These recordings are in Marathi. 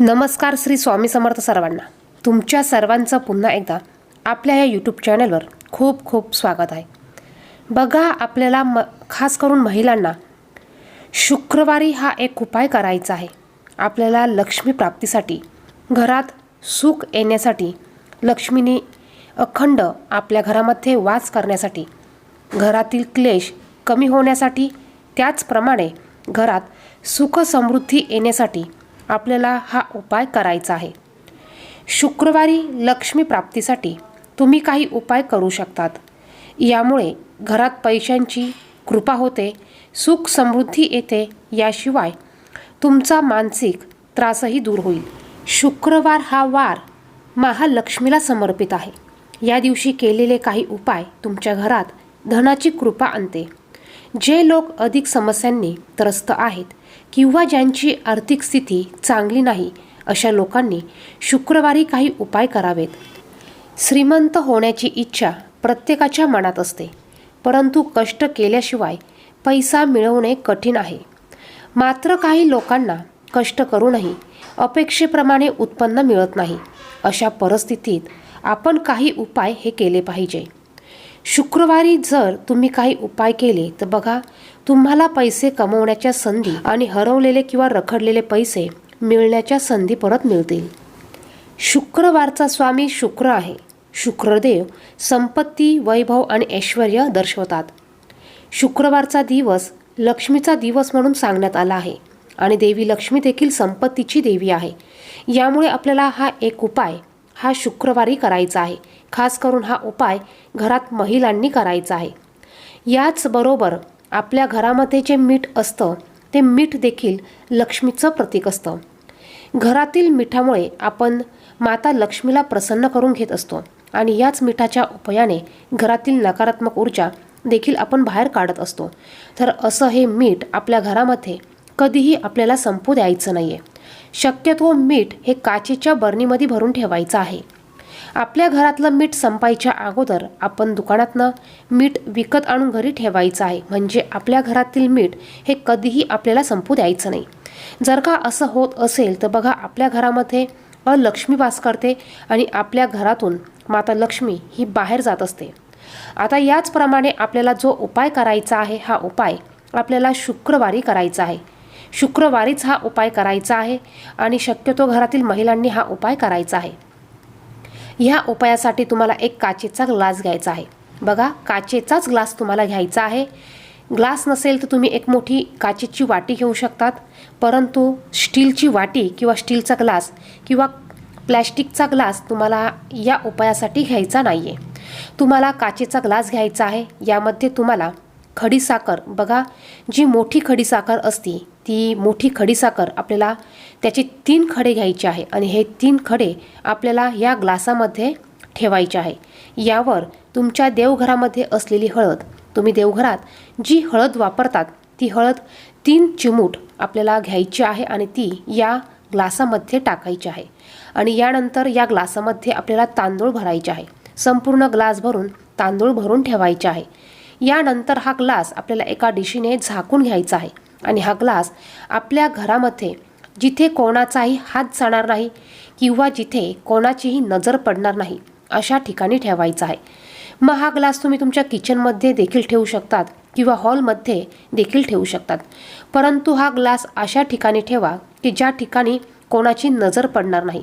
नमस्कार श्री स्वामी समर्थ सर्वांना. तुमच्या सर्वांचं पुन्हा एकदा आपल्या या यूट्यूब चॅनलवर खूप खूप स्वागत आहे. बघा आपल्याला म खास करून महिलांना शुक्रवारी हा एक उपाय करायचा आहे. आपल्याला लक्ष्मी प्राप्तीसाठी घरात सुख येण्यासाठी लक्ष्मीने अखंड आपल्या घरामध्ये वास करण्यासाठी घरातील क्लेश कमी होण्यासाठी त्याचप्रमाणे घरात सुख समृद्धी येण्यासाठी आपल्याला हा उपाय करायचा आहे. शुक्रवारी लक्ष्मी प्राप्तीसाठी तुम्ही काही उपाय करू शकतात. यामुळे घरात पैशांची कृपा होते सुख समृद्धी येते याशिवाय तुमचा मानसिक त्रासही दूर होईल. शुक्रवार हा वार महालक्ष्मीला समर्पित आहे. या दिवशी केलेले काही उपाय तुमच्या घरात धनाची कृपा आणते. जे लोक अधिक समस्यांनी त्रस्त आहेत किंवा ज्यांची आर्थिक स्थिती चांगली नाही अशा लोकांनी शुक्रवारी काही उपाय करावेत. श्रीमंत होण्याची इच्छा प्रत्येकाच्या मनात असते परंतु कष्ट केल्याशिवाय पैसा मिळवणे कठीण आहे. मात्र काही लोकांना कष्ट करूनही अपेक्षेप्रमाणे उत्पन्न मिळत नाही. अशा परिस्थितीत आपण काही उपाय हे केले पाहिजे. शुक्रवारी जर तुम्ही काही उपाय केले तर बघा तुम्हाला पैसे कमवण्याच्या संधी आणि हरवलेले किंवा रखडलेले पैसे मिळण्याच्या संधी परत मिळतील. शुक्रवारचा स्वामी शुक्र आहे. शुक्रदेव संपत्ती वैभव आणि ऐश्वर दर्शवतात. शुक्रवारचा दिवस लक्ष्मीचा दिवस म्हणून सांगण्यात आला आहे आणि देवी लक्ष्मी देखील संपत्तीची देवी आहे. यामुळे आपल्याला हा एक उपाय हा शुक्रवारी करायचा आहे. खास करून हा उपाय घरात महिलांनी करायचा आहे. याचबरोबर आपल्या घरामध्ये जे मीठ असतं ते मीठ देखील लक्ष्मीचं प्रतीक असतं. घरातील मिठामुळे आपण माता लक्ष्मीला प्रसन्न करून घेत असतो आणि याच मिठाच्या उपायाने घरातील नकारात्मक ऊर्जा देखील आपण बाहेर काढत असतो. तर असं हे मीठ आपल्या घरामध्ये कधीही आपल्याला संपू द्यायचं नाही आहे शक्यतो मीठ हे काचेच्या बरणीमध्ये भरून ठेवायचं आहे. आपल्या घरातलं मीठ संपायच्या अगोदर आपण दुकानातनं मीठ विकत आणून घरी ठेवायचं आहे. म्हणजे आपल्या घरातील मीठ हे कधीही आपल्याला संपू द्यायचं नाही. जर का असं होत असेल तर बघा आपल्या घरामध्ये अलक्ष्मी वास करते आणि आपल्या घरातून माता लक्ष्मी ही बाहेर जात असते. आता याचप्रमाणे आपल्याला जो उपाय करायचा आहे हा उपाय आपल्याला शुक्रवारी करायचा आहे. शुक्रवारीच हा उपाय करायचा आहे आणि शक्यतो घरातील महिलांनी हा उपाय करायचा आहे. ह्या उपायासाठी तुम्हाला एक काचेचा ग्लास घ्यायचा आहे. बघा काचेचाच ग्लास तुम्हाला घ्यायचा आहे. ग्लास नसेल तर तुम्ही एक मोठी काचेची वाटी घेऊ शकतात परंतु स्टीलची वाटी किंवा स्टीलचा ग्लास किंवा प्लॅस्टिकचा ग्लास तुम्हाला या उपायासाठी घ्यायचा नाही आहे तुम्हाला काचेचा ग्लास घ्यायचा आहे. यामध्ये तुम्हाला खडीसाखर बघा जी मोठी खडीसाखर असती ती मोठी खडीसाखर आपल्याला त्याचे तीन खडे घ्यायचे आहे आणि हे तीन खडे आपल्याला या ग्लासामध्ये ठेवायचे आहे. यावर तुमच्या देवघरामध्ये असलेली हळद तुम्ही देवघरात जी हळद वापरतात ती हळद तीन चिमूट आपल्याला घ्यायची आहे आणि ती या ग्लासामध्ये टाकायची आहे. आणि यानंतर या ग्लासामध्ये आपल्याला तांदूळ भरायचे आहे. संपूर्ण ग्लास भरून तांदूळ भरून ठेवायचे आहे. यानंतर हा ग्लास आपल्याला एका डिशीने झाकून घ्यायचा आहे. आणि हा ग्लास आपल्या घरामध्ये जिथे कोणाचाही हात जाणार नाही किंवा जिथे कोणाचीही नजर पडणार नाही अशा ठिकाणी ठेवायचा आहे. मग हा ग्लास तुम्ही तुमच्या किचनमध्ये देखील ठेवू शकतात किंवा हॉलमध्ये देखील ठेवू शकतात. परंतु हा ग्लास अशा ठिकाणी ठेवा की ज्या ठिकाणी कोणाची नजर पडणार नाही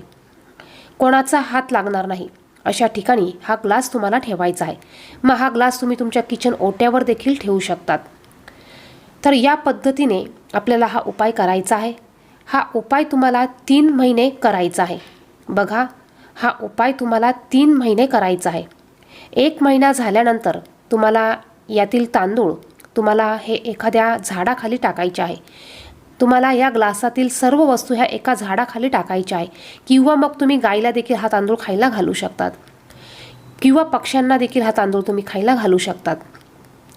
कोणाचा हात लागणार नाही अशा ठिकाणी हा ग्लास तुम्हाला ठेवायचा आहे. मग हा ग्लास तुम्ही तुमच्या किचन ओट्यावर देखील ठेवू शकतात. तर या पद्धतीने आपल्याला हा उपाय करायचा आहे. हा उपाय तुम्हाला तीन महिने करायचा आहे. बघा हा उपाय तुम्हाला तीन महिने करायचा आहे. एक महिना झाल्यानंतर तुम्हाला यातील तांदूळ तुम्हाला हे एखाद्या झाडाखाली टाकायचे आहे. तुम्हाला या ग्लासातील सर्व वस्तू ह्या एका झाडाखाली टाकायच्या आहे. किंवा मग तुम्ही गाईला देखील हा तांदूळ खायला घालू शकतात. किंवा पक्ष्यांना देखील हा तांदूळ तुम्ही खायला घालू शकतात.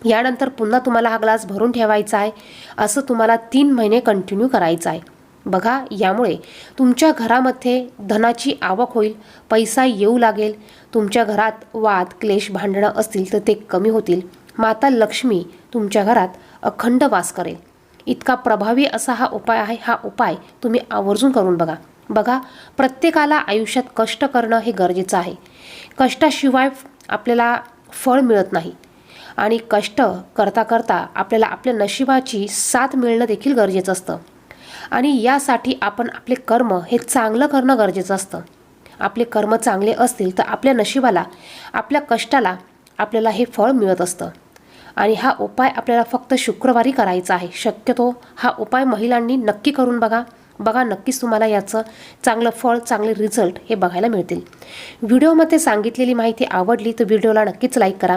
यानंतर पुन्हा तुम्हाला हा ग्लास भरून ठेवायचा आहे. असं तुम्हाला तीन महिने कंटिन्यू करायचं आहे. बघा यामुळे तुमच्या घरामध्ये धनाची आवक होईल पैसा येऊ लागेल. तुमच्या घरात वाद क्लेश भांडणं असतील तर ते कमी होतील. माता लक्ष्मी तुमच्या घरात अखंड वास करेल. इतका प्रभावी असा हा उपाय आहे. हा उपाय तुम्ही आवर्जून करून बघा. बघा प्रत्येकाला आयुष्यात कष्ट करणं हे गरजेचं आहे. कष्टाशिवाय आपल्याला फळ मिळत नाही. आणि कष्ट करता करता आपल्याला आपल्या नशिबाची साथ मिळणं देखील गरजेचं असतं. आणि यासाठी आपण आपले कर्म हे चांगलं करणं गरजेचं असतं. आपले कर्म चांगले असतील तर आपल्या नशिबाला आपल्या कष्टाला आपल्याला हे फळ मिळत असतं. आणि हा उपाय आपल्याला फक्त शुक्रवारी करायचा आहे. शक्यतो हा उपाय महिलांनी नक्की करून बघा. बघा नक्कीच तुम्हाला याचं चांगलं फळ चांगले रिझल्ट हे बघायला मिळतील. व्हिडिओमध्ये सांगितलेली माहिती आवडली तर व्हिडिओला नक्कीच लाईक करा.